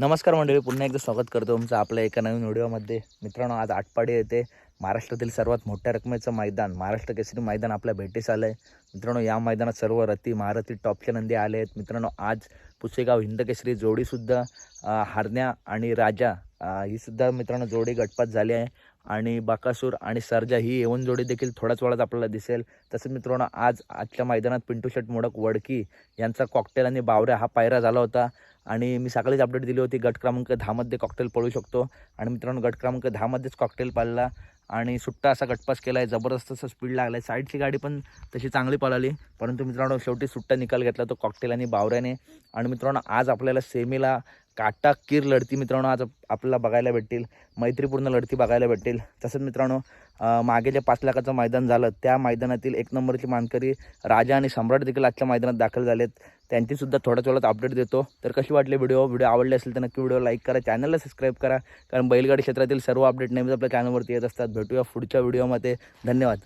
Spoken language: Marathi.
नमस्कार मंडळी पुन्हा एकदा स्वागत करतो तुमचं आपल्या एका नवीन व्हिडिओमध्ये. मित्रांनो आज आटपाडी येथे महाराष्ट्रातील सर्वात मोठ्या रकमेचं मैदान महाराष्ट्र केसरी मैदान आपल्या भेटीस आलं आहे मित्रांनो या मैदानात सर्व रती महारथी टॉपच्या नंदी आले आहेत. मित्रांनो आज पुसेगाव हिंदकेसरी जोडीसुद्धा हारण्या आणि राजा हीसुद्धा ही सुद्धा मित्रांनो जोडी गटपात झाली आहे. आणि बाकासूर आणि सरजा ही येऊन जोडी देखील थोड्याच वेळात आपल्याला दिसेल. तसंच मित्रांनो आज आजच्या मैदानात पिंटू शेट मोडक वडकी यांचा कॉकटेल आणि बावऱ्या हा पायरा झाला होता. आणि मी सकाळीच अपडेट दिली होती गट क्रमांक दहामध्ये कॉकटेल पळू शकतो. आणि मित्रांनो गट क्रमांक दहामध्येच कॉकटेल पाळला. आणि सुट्टा असा गटपास केला आहे जबरदस्त असं स्पीड लागला आहे साईडची गाडी पण तशी चांगली पळाली. परंतु मित्रांनो शेवटी सुट्टा निकाल घेतला तो कॉकटेल आणि बावऱ्याने. आणि मित्रांनो आज आपल्याला सेमीला काटाकीर लढती मित्रांनो आज आपल्याला बघायला भेटतील. मैत्रीपूर्ण लढती बघायला भेटतील. तसंच मित्रांनो मागे जे पाच लाखाचं मैदान झालं. त्या मैदानातील एक नंबरची मानकरी राजा आणि सम्राट देखील आजच्या मैदानात दाखल झालेत. त्यांचीसुद्धा थोड्या थोड्यात अपडेट देतो. तर कशी वाटली व्हिडिओ व्हिडिओ आवडले असेल तर नक्की व्हिडिओ लाईक करा. चॅनलला सबस्क्राईब करा. कारण बैलगाडी क्षेत्रातील सर्व अपडेट नेहमीच आपल्या चॅनलवरती येत असतात. भेटूया पुढच्या व्हिडिओमध्ये धन्यवाद.